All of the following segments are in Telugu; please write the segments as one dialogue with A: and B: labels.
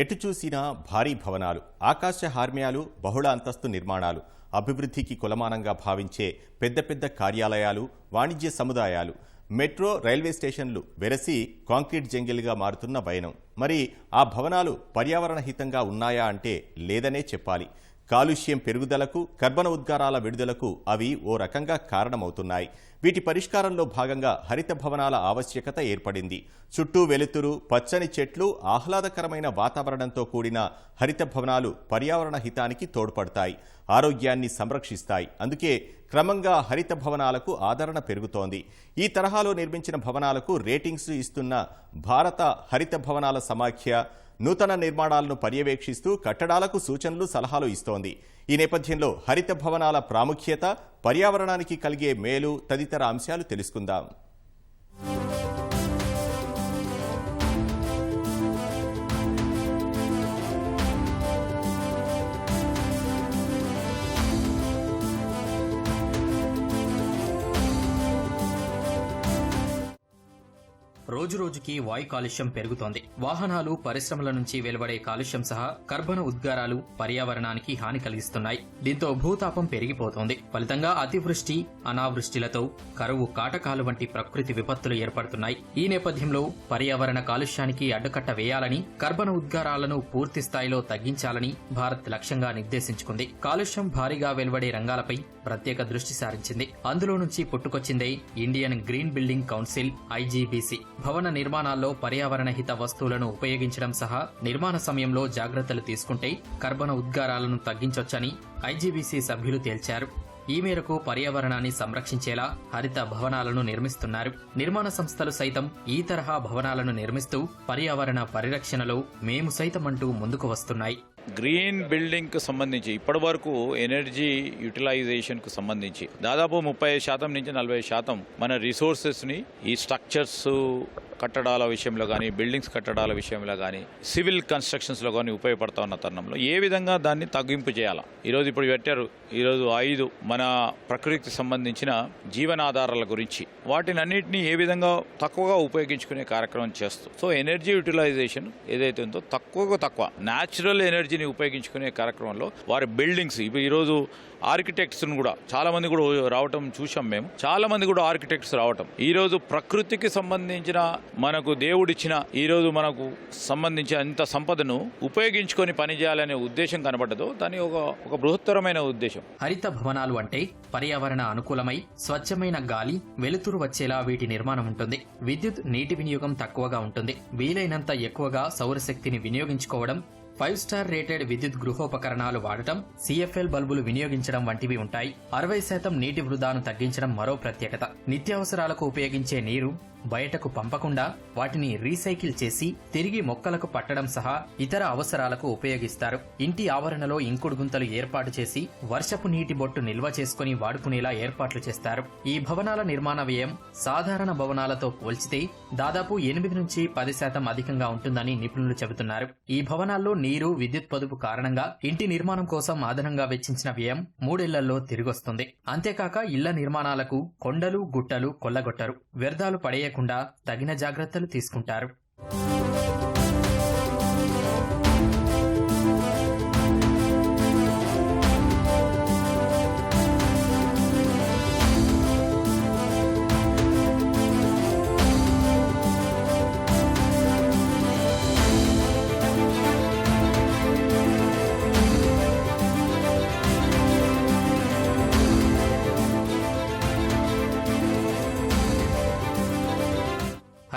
A: ఎటు చూసినా భారీ భవనాలు ఆకాశ హార్మ్యాలు బహుళ అంతస్తు నిర్మాణాలు అభివృద్ధికి కులమానంగా భావించే పెద్ద పెద్ద కార్యాలయాలు వాణిజ్య సముదాయాలు మెట్రో రైల్వే స్టేషన్లు వెరసి కాంక్రీట్ జంగిల్గా మారుతున్న వైనం మరి ఆ భవనాలు పర్యావరణ హితంగా ఉన్నాయా అంటే లేదనే చెప్పాలి. కాలుష్యం పెరుగుదలకు కర్బన ఉద్గారాల విడుదలకు అవి ఓ రకంగా కారణమవుతున్నాయి. వీటి పరిష్కారంలో భాగంగా హరిత భవనాల ఆవశ్యకత ఏర్పడింది. చుట్టూ వెలుతురు పచ్చని చెట్లు ఆహ్లాదకరమైన వాతావరణంతో కూడిన హరిత భవనాలు పర్యావరణ హితానికి తోడ్పడతాయి. ఆరోగ్యాన్ని సంరక్షిస్తాయి. అందుకే క్రమంగా హరిత భవనాలకు ఆదరణ పెరుగుతోంది. ఈ తరహాలో నిర్మించిన భవనాలకు రేటింగ్స్ ఇస్తున్న భారత హరిత భవనాల సమాఖ్య నూతన నిర్మాణాలను పర్యవేక్షిస్తూ కట్టడాలకు సూచనలు సలహాలు ఇస్తోంది. ఈ నేపథ్యంలో హరిత భవనాల ప్రాముఖ్యత పర్యావరణానికి కలిగే మేలు తదితర అంశాలు తెలుసుకుందాం.
B: రోజురోజుకి వాయు కాలుష్యం పెరుగుతోంది. వాహనాలు పరిశ్రమల నుంచి వెలువడే కాలుష్యం సహా కర్బన ఉద్గారాలు పర్యావరణానికి హాని కలిగిస్తున్నాయి. దీంతో భూతాపం పెరిగిపోతోంది. ఫలితంగా అతివృష్టి అనావృష్టిలతో కరువు కాటకాలు వంటి ప్రకృతి విపత్తులు ఏర్పడుతున్నాయి. ఈ నేపథ్యంలో పర్యావరణ కాలుష్యానికి అడ్డుకట్ట వేయాలని కర్బన ఉద్గారాలను పూర్తి స్థాయిలో తగ్గించాలని భారత్ లక్ష్యంగా నిర్దేశించుకుంది. కాలుష్యం భారీగా వెలువడే రంగాలపై ప్రత్యేక దృష్టి సారించింది. అందులో నుంచి పుట్టుకొచ్చిందే Indian green building council IGBC. భవన నిర్మాణాల్లో పర్యావరణ హిత వస్తువులను ఉపయోగించడం సహా నిర్మాణ సమయంలో జాగ్రత్తలు తీసుకుంటే కర్బన ఉద్గారాలను తగ్గించొచ్చని ఐజీబీసీ సభ్యులు తేల్చారు. ఈ మేరకు పర్యావరణాన్ని సంరక్షించేలా హరిత భవనాలను నిర్మిస్తున్నారు. నిర్మాణ సంస్థలు సైతం ఈ తరహా భవనాలను నిర్మిస్తూ పర్యావరణ పరిరక్షణలో మేము సైతం అంటూ ముందుకు వస్తున్నాయి.
C: గ్రీన్ బిల్డింగ్కు సంబంధించి ఇప్పటి వరకు ఎనర్జీ యూటిలైజేషన్కు సంబంధించి దాదాపు ముప్పై శాతం నుంచి నలభై శాతం మన రిసోర్సెస్ని ఈ స్ట్రక్చర్స్ కట్టడాల విషయంలో కానీ బిల్డింగ్స్ కట్టడాల విషయంలో కానీ సివిల్ కన్స్ట్రక్షన్స్లో కానీ ఉపయోగపడతా ఉన్న తరుణంలో ఏ విధంగా దాన్ని తగ్గింపు చేయాలా? ఈరోజు ఇప్పుడు పెట్టారు. ఈరోజు ఐదు మన ప్రకృతికి సంబంధించిన జీవనాధారాల గురించి. వాటిని అన్నింటినీ ఏ విధంగా తక్కువగా ఉపయోగించుకునే కార్యక్రమం చేస్తూ సో ఎనర్జీ యూటిలైజేషన్ ఏదైతే ఉందో తక్కువగా తక్కువ న్యాచురల్ ఎనర్జీని ఉపయోగించుకునే కార్యక్రమంలో వారి బిల్డింగ్స్ ఇప్పుడు ఈరోజు ఆర్కిటెక్ట్స్ను కూడా చాలా మంది కూడా రావటం చూసాం మేము. చాలా మంది కూడా ఆర్కిటెక్ట్స్ రావటం. ఈరోజు ప్రకృతికి సంబంధించిన మనకు దేవుడిచ్చిన ఈరోజు మనకు సంబంధించిన అంత సంపదను ఉపయోగించుకొని పనిచేయాలనే ఉద్దేశం కనబడదు దాని ఒక ఒక బృహత్తరమైన ఉద్దేశం.
B: హరిత భవనాలు అంటే పర్యావరణ అనుకూలమై స్వచ్ఛమైన గాలి వెలుతురు వచ్చేలా వీటి నిర్మాణం ఉంటుంది. విద్యుత్ నీటి వినియోగం తక్కువగా ఉంటుంది. వీలైనంత ఎక్కువగా సౌరశక్తిని వినియోగించుకోవడం ఫైవ్ స్టార్ రేటెడ్ విద్యుత్ గృహోపకరణాలు వాడటం సిఎఫ్ఎల్ బల్బులు వినియోగించడం వంటివి ఉంటాయి. అరవై శాతం నీటి వృధాను తగ్గించడం మరో ప్రత్యేకత. నిత్యావసరాలకు ఉపయోగించే నీరు బయటకు పంపకుండా వాటిని రీసైకిల్ చేసి తిరిగి మొక్కలకు పట్టడం సహా ఇతర అవసరాలకు ఉపయోగిస్తారు. ఇంటి ఆవరణలో ఇంకుడు గుంతలు ఏర్పాటు చేసి వర్షపు నీటి బొట్టు నిల్వ చేసుకుని వాడుకునేలా ఏర్పాట్లు చేస్తారు. ఈ భవనాల నిర్మాణ వ్యయం సాధారణ భవనాలతో పోల్చితే దాదాపు ఎనిమిది నుంచి పది శాతం అధికంగా ఉంటుందని నిపుణులు చెబుతున్నారు. ఈ భవనాల్లో నీరు విద్యుత్ పొదుపు కారణంగా ఇంటి నిర్మాణం కోసం అదనంగా వెచ్చించిన వ్యయం మూడేళ్ళలో తిరిగొస్తుంది. అంతేకాక ఇళ్ళ నిర్మాణాలకు కొండలు గుట్టలు కొల్లగొట్టరు. వ్యర్థాలు లేకుండా తగిన జాగ్రత్తలు తీసుకుంటారు.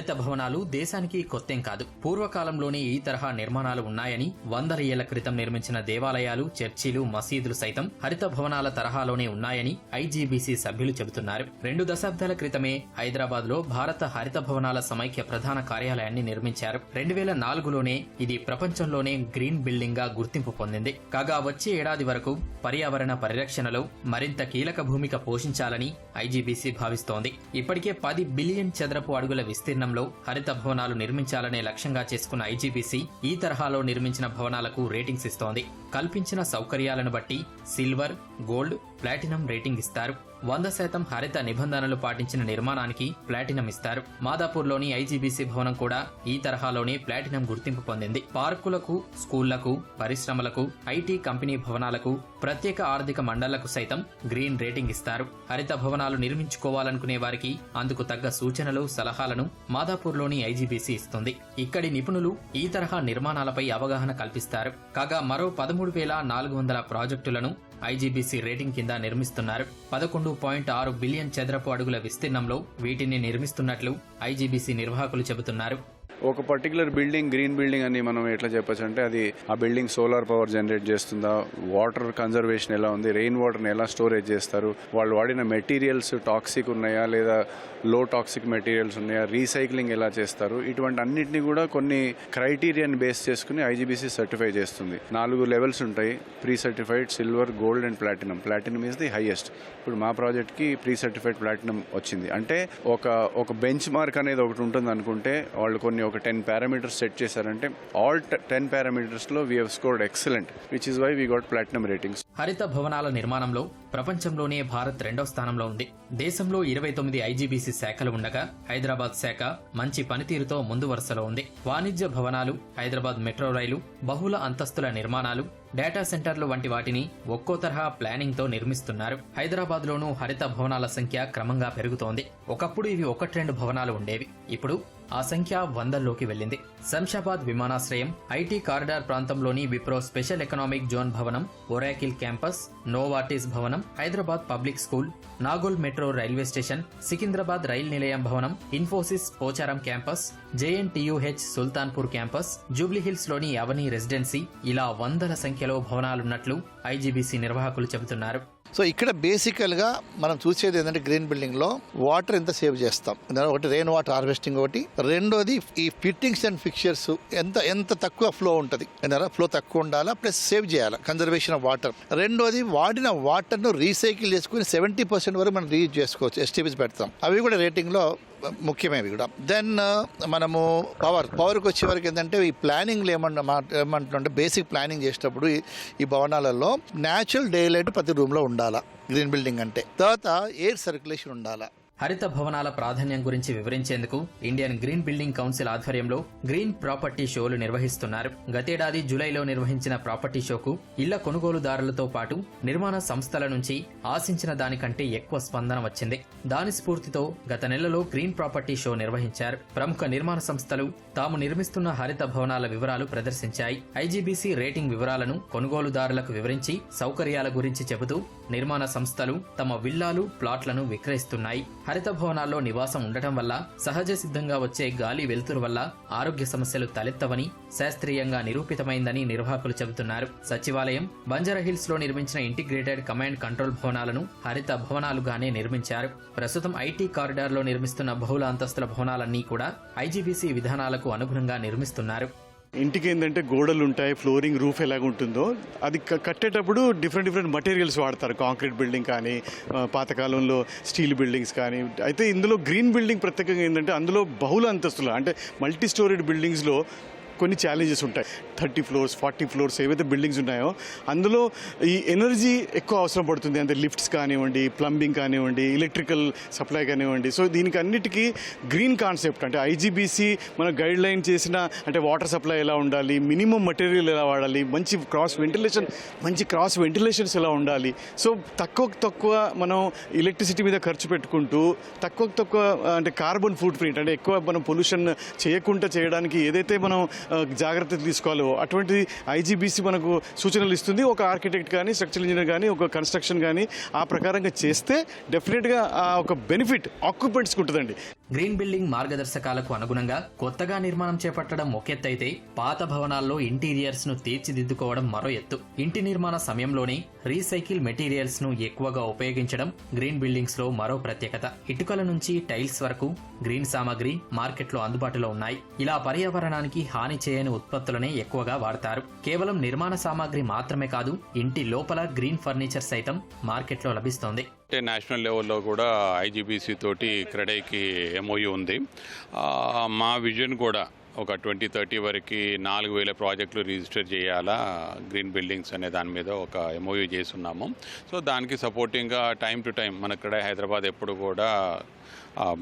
B: హరిత భవనాలు దేశానికి కొత్తేం కాదు. పూర్వకాలంలోనే ఈ తరహా నిర్మాణాలు ఉన్నాయని వందల ఏళ్ళ క్రితం నిర్మించిన దేవాలయాలు చర్చిలు మసీదులు సైతం హరిత భవనాల తరహాలోనే ఉన్నాయని ఐజీబీసీ సభ్యులు చెబుతున్నారు. రెండు దశాబ్దాల క్రితమే హైదరాబాద్లో భారత హరిత భవనాల సమైక్య ప్రధాన కార్యాలయాన్ని నిర్మించారు. రెండు వేల నాలుగులోనే ఇది ప్రపంచంలోనే గ్రీన్ బిల్డింగ్గా గుర్తింపు పొందింది. కాగా వచ్చే ఏడాది వరకు పర్యావరణ పరిరక్షణలో మరింత కీలక భూమిక పోషించాలని ఐజీబీసీ భావిస్తోంది. ఇప్పటికే పది బిలియన్ చదరపు అడుగుల విస్తీర్ణం విస్తీర్ణంలో హరిత భవనాలు నిర్మించాలనే లక్ష్యంగా చేసుకున్న ఐజీబీసీ ఈ తరహాలో నిర్మించిన భవనాలకు రేటింగ్స్ ఇస్తోంది. కల్పించిన సౌకర్యాలను బట్టి సిల్వర్ గోల్డ్ ప్లాటినం రేటింగ్ ఇస్తారు. వంద శాతం హరిత నిబంధనలు పాటించిన నిర్మాణానికి ప్లాటినం ఇస్తారు. మాదాపూర్లోని ఐజీబీసీ భవనం కూడా ఈ తరహాలోనే ప్లాటినం గుర్తింపు పొందింది. పార్కులకు స్కూళ్ళకు పరిశ్రమలకు ఐటీ కంపెనీ భవనాలకు ప్రత్యేక ఆర్థిక మండళ్ళకు సైతం గ్రీన్ రేటింగ్ ఇస్తారు. హరిత భవనాలు నిర్మించుకోవాలనుకునే వారికి అందుకు తగ్గ సూచనలు సలహాలను మాదాపూర్లోని ఐజీబీసీ ఇస్తుంది. ఇక్కడి నిపుణులు ఈ తరహా నిర్మాణాలపై అవగాహన కల్పిస్తారు. కాగా మరో పదమూడు వేల నాలుగు వందల ప్రాజెక్టులను ఐజీబీసీ రేటింగ్ కింద నిర్మిస్తున్నారు. పదకొండు పాయింట్ ఆరు బిలియన్ చదరపు అడుగుల విస్తీర్ణంలో వీటిని నిర్మిస్తున్నట్లు ఐజీబీసీ నిర్వాహకులు చెబుతున్నారు.
D: ఒక పర్టికులర్ బిల్డింగ్ గ్రీన్ బిల్డింగ్ అని మనం ఎట్లా చెప్పొచ్చు అంటే అది ఆ బిల్డింగ్ సోలార్ పవర్ జనరేట్ చేస్తుందా? వాటర్ కన్జర్వేషన్ ఎలా ఉంది? రెయిన్ వాటర్ని ఎలా స్టోరేజ్ చేస్తారు? వాళ్ళు వాడిన మెటీరియల్స్ టాక్సిక్ ఉన్నాయా? లేదా లో టాక్సిక్ మెటీరియల్స్ ఉన్నాయా? రీసైక్లింగ్ ఎలా చేస్తారు? ఇటువంటి అన్నిటిని కూడా కొన్ని క్రైటీరియాని బేస్ చేసుకుని ఐజీబీసీ సర్టిఫై చేస్తుంది. నాలుగు లెవెల్స్ ఉంటాయి. Pre certified silver gold and platinum platinum is the highest ఇప్పుడు మా ప్రాజెక్ట్కి ప్రీ సర్టిఫైడ్ ప్లాటినం వచ్చింది. అంటే ఒక ఒక బెంచ్ మార్క్ అనేది ఒకటి ఉంటుంది అనుకుంటే వాళ్ళు కొన్ని ఒక టెన్ పారామీటర్స్ సెట్ చేశారంటే all ten పారామీటర్స్లో we have scored excellent which is why we got platinum ratings
B: హరిత భవనాల నిర్మాణంలో ప్రపంచంలోనే భారత్ రెండో స్థానంలో ఉంది. దేశంలో ఇరవై తొమ్మిది ఐజీబీసీ శాఖలు ఉండగా హైదరాబాద్ శాఖ మంచి పనితీరుతో ముందు వరుసలో ఉంది. వాణిజ్య భవనాలు హైదరాబాద్ మెట్రో రైలు బహుళ అంతస్తుల నిర్మాణాలు డేటా సెంటర్లు వంటి వాటిని ఒక్కో తరహా ప్లానింగ్తో నిర్మిస్తున్నారు. హైదరాబాద్ లోనూ హరిత భవనాల సంఖ్య క్రమంగా పెరుగుతోంది. ఒకప్పుడు ఇవి ఒకటి రెండు భవనాలు ఉండేవి. ఇప్పుడు ఆ సంఖ్య వందల్లోకి వెళ్ళింది శంషాబాద్ విమానాశ్రయం ఐటీ కారిడార్ ప్రాంతంలోని విప్రో స్పెషల్ ఎకనామిక్ జోన్ భవనం ఒరాకిల్ క్యాంపస్ నోవార్టిస్ భవనం Hyderabad public school Nagole metro railway station Secunderabad rail Nilayam భవనం Infosys Pocharam campus JNTUH Sultanpur campus జూబ్లీహిల్స్లోని Avani residency ఇలా వందల సంఖ్యలో భవనాలున్నట్లు ఐజీబీసీ నిర్వాహకులు చెబుతున్నారు.
E: సో ఇక్కడ బేసికల్గా మనం చూసేది ఏంటంటే గ్రీన్ బిల్డింగ్లో వాటర్ ఎంత సేవ్ చేస్తాం. ఒకటి రెయిన్ వాటర్ హార్వెస్టింగ్ ఒకటి. రెండోది ఈ ఫిట్టింగ్స్ అండ్ ఫిక్చర్స్ ఎంత ఎంత తక్కువ ఫ్లో ఉంటుంది. ఫ్లో తక్కువ ఉండాలా? ప్లస్ సేవ్ చేయాలి? కన్జర్వేషన్ ఆఫ్ వాటర్ రెండోది వాడిన వాటర్ను రీసైకిల్ చేసుకుని సెవెంటీ పర్సెంట్ వరకు మనం రీయూజ్ చేసుకోవచ్చు. ఎస్టీపీస్ పెడతాం. అవి కూడా రేటింగ్లో ముఖ్యమైనవి కూడా. దెన్ uh, మనము పవర్ పవర్కి వచ్చేవరకు ఏంటంటే ఈ ప్లానింగ్లో ఏమన్నా మా ఏమంటుంటే బేసిక్ ప్లానింగ్ చేసేటప్పుడు ఈ- ఈ భవనాలలో న్యాచురల్ డే లైట్ ప్రతి రూమ్లో ఉండాలా. గ్రీన్ బిల్డింగ్ అంటే. తర్వాత ఎయిర్ సర్క్యులేషన్ ఉండాలా.
B: హరిత భవనాల ప్రాధాన్యం గురించి వివరించేందుకు ఇండియన్ గ్రీన్ బిల్డింగ్ కౌన్సిల్ ఆధ్వర్యంలో గ్రీన్ ప్రాపర్టీ షోలు నిర్వహిస్తున్నారు. గతేడాది జూలైలో నిర్వహించిన ప్రాపర్టీ షోకు ఇళ్ళ కొనుగోలుదారులతో పాటు నిర్మాణ సంస్థల నుంచి ఆశించిన దానికంటే ఎక్కువ స్పందన వచ్చింది. దాని స్ఫూర్తితో గత నెలలో గ్రీన్ ప్రాపర్టీ షో నిర్వహించారు. ప్రముఖ నిర్మాణ సంస్థలు తాము నిర్మిస్తున్న హరిత భవనాల వివరాలు ప్రదర్శించాయి. ఐజీబీసీ రేటింగ్ వివరాలను కొనుగోలుదారులకు వివరించి సౌకర్యాల గురించి చెబుతూ నిర్మాణ సంస్థలు తమ విల్లాలు ప్లాట్లను విక్రయిస్తున్నాయి. హరిత భవనాల్లో నివాసం ఉండటం వల్ల సహజ సిద్ధంగా వచ్చే గాలి వెలుతురు వల్ల ఆరోగ్య సమస్యలు తలెత్తవని శాస్త్రీయంగా నిరూపితమైందని నిర్వాహకులు చెబుతున్నారు. సచివాలయం బంజారాహిల్స్లో నిర్మించిన ఇంటిగ్రేటెడ్ కమాండ్ కంట్రోల్ భవనాలను హరిత భవనాలుగానే నిర్మించారు. ప్రస్తుతం ఐటీ కారిడార్లో నిర్మిస్తున్న బహుళ అంతస్తుల భవనాలన్నీ కూడా ఐజీబీసీ విధానాలకు అనుగుణంగా నిర్మిస్తున్నారు.
F: ఇంటికి ఏంటంటే గోడలు ఉంటాయి ఫ్లోరింగ్ రూఫ్ ఎలాగ ఉంటుందో అది కట్టేటప్పుడు డిఫరెంట్ డిఫరెంట్ మటీరియల్స్ వాడతారు. కాంక్రీట్ బిల్డింగ్ కానీ పాతకాలంలో స్టీల్ బిల్డింగ్స్ కానీ. అయితే ఇందులో గ్రీన్ బిల్డింగ్ ప్రత్యేకంగా ఏంటంటే అందులో బహుళ అంతస్తులు అంటే మల్టీ స్టోరీడ్ బిల్డింగ్స్లో కొన్ని ఛాలెంజెస్ ఉంటాయి. థర్టీ ఫ్లోర్స్ ఫార్టీ ఫ్లోర్స్ ఏవైతే బిల్డింగ్స్ ఉన్నాయో అందులో ఈ ఎనర్జీ ఎక్కువ అవసరం పడుతుంది. అంటే లిఫ్ట్స్ కానివ్వండి ప్లంబింగ్ కానివ్వండి ఎలక్ట్రికల్ సప్లై కానివ్వండి. సో దీనికి అన్నిటికీ గ్రీన్ కాన్సెప్ట్ అంటే ఐజీబీసీ మన గైడ్ లైన్ చేసిన అంటే వాటర్ సప్లై ఎలా ఉండాలి మినిమం మటీరియల్ ఎలా వాడాలి మంచి క్రాస్ వెంటిలేషన్ మంచి క్రాస్ వెంటిలేషన్స్ ఎలా ఉండాలి. సో తక్కువ తక్కువ మనం ఎలక్ట్రిసిటీ మీద ఖర్చు పెట్టుకుంటూ తక్కువ తక్కువ అంటే కార్బన్ ఫుట్ ప్రింట్ అంటే ఎక్కువ మనం పొల్యూషన్ చేయకుండా చేయడానికి ఏదైతే మనం జాగ్రత్తలు తీసుకోవాలో. అటువంటి ఐజీబీసీ మనకు సూచనలు ఇస్తుంది. ఒక ఆర్కిటెక్ట్ కానీ స్ట్రక్చరల్ ఇంజనీర్ కానీ ఒక కన్స్ట్రక్షన్ కానీ ఆ ప్రకారంగా చేస్తే డెఫినెట్గా ఒక బెనిఫిట్ ఆక్యుపెంట్స్కి ఉంటుందండి.
B: గ్రీన్ బిల్డింగ్ మార్గదర్శకాలకు అనుగుణంగా కొత్తగా నిర్మాణం చేపట్టడం ఒక పాత భవనాల్లో ఇంటీరియర్స్ను తీర్చిదిద్దుకోవడం మరో ఎత్తు. ఇంటి నిర్మాణ సమయంలోనే రీసైకిల్ మెటీరియల్స్ను ఎక్కువగా ఉపయోగించడం గ్రీన్ బిల్డింగ్స్లో మరో ప్రత్యేకత. ఇటుకల నుంచి టైల్స్ వరకు గ్రీన్ సామాగ్రి మార్కెట్లో అందుబాటులో ఉన్నాయి. ఇలా పర్యావరణానికి హాని చేయని ఉత్పత్తులనే ఎక్కువగా వాడతారు. కేవలం నిర్మాణ సామాగ్రి మాత్రమే కాదు ఇంటి లోపల గ్రీన్ ఫర్నిచర్ సైతం మార్కెట్లో లభిస్తోంది.
G: అంటే నేషనల్ లెవెల్లో కూడా ఐజీబీసీ తోటి క్రెడైకి ఎంఓయూ ఉంది. మా విజన్ కూడా ఒక ట్వంటీ థర్టీ వరకు నాలుగు వేల ప్రాజెక్టులు రిజిస్టర్ చేయాలా గ్రీన్ బిల్డింగ్స్ అనే దాని మీద ఒక ఎంఓయూ చేస్తున్నాము. సో దానికి సపోర్టింగ్గా టైం టు టైం మన ఇక్కడ హైదరాబాద్ ఎప్పుడు కూడా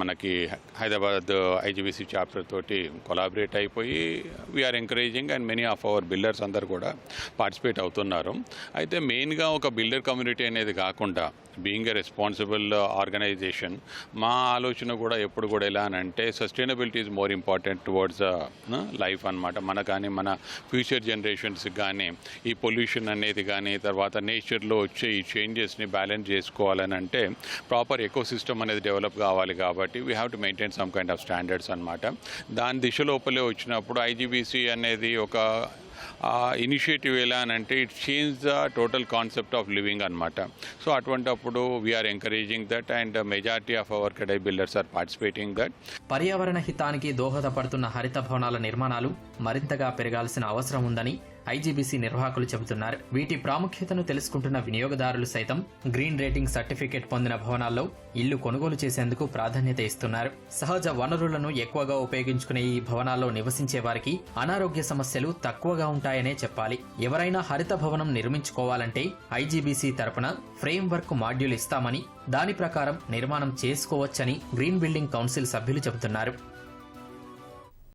G: మనకి హైదరాబాద్ ఐజీబీసీ చాప్టర్ తోటి కొలాబరేట్ అయిపోయి we are encouraging and many of our builders అందరు కూడా పార్టిసిపేట్ అవుతున్నారు. అయితే మెయిన్గా ఒక బిల్డర్ కమ్యూనిటీ అనేది కాకుండా బీయింగ్ ఎ రెస్పాన్సిబుల్ ఆర్గనైజేషన్ మా ఆలోచన కూడా ఎప్పుడు కూడా ఎలా అని అంటే sustainability is more important towards life అన్నమాట. మన కానీ మన ఫ్యూచర్ జనరేషన్స్కి కానీ ఈ పొల్యూషన్ అనేది కానీ తర్వాత నేచర్లో వచ్చే ఈ చేంజెస్ని బ్యాలెన్స్ చేసుకోవాలని అంటే ప్రాపర్ ఎకోసిస్టమ్ అనేది డెవలప్ కావాలి కాబట్టి we have to maintain some kind of standards అనమాట దాని దిశ లోపలే వచ్చినప్పుడు ఐజీబీసీ అనేది ఒక ఇనిషియేటివ్ ఎలా అని అంటే it change the total concept of living అనమాట సో అటువంటప్పుడు we are encouraging that and majority of our Kadai builders are participating that
B: పర్యావరణ హితానికి దోహదపడుతున్న హరిత భవనాల నిర్మాణాలు మరింతగా పెరగాల్సిన అవసరం ఉందని ఐజీబీసీ నిర్వాహకులు చెబుతున్నారు. వీటి ప్రాముఖ్యతను తెలుసుకుంటున్న వినియోగదారులు సైతం గ్రీన్ రేటింగ్ సర్టిఫికేట్ పొందిన భవనాల్లో ఇల్లు కొనుగోలు చేసేందుకు ప్రాధాన్యత ఇస్తున్నారు. సహజ వనరులను ఎక్కువగా ఉపయోగించుకునే ఈ భవనాల్లో నివసించే వారికి అనారోగ్య సమస్యలు తక్కువగా ఉంటాయనే చెప్పాలి. ఎవరైనా హరిత భవనం నిర్మించుకోవాలంటే ఐజీబీసీ తరపున ఫ్రేమ్ వర్క్ మాడ్యూల్ ఇస్తామని దాని ప్రకారం నిర్మాణం చేసుకోవచ్చని గ్రీన్ బిల్డింగ్ కౌన్సిల్ సభ్యులు చెబుతున్నారు.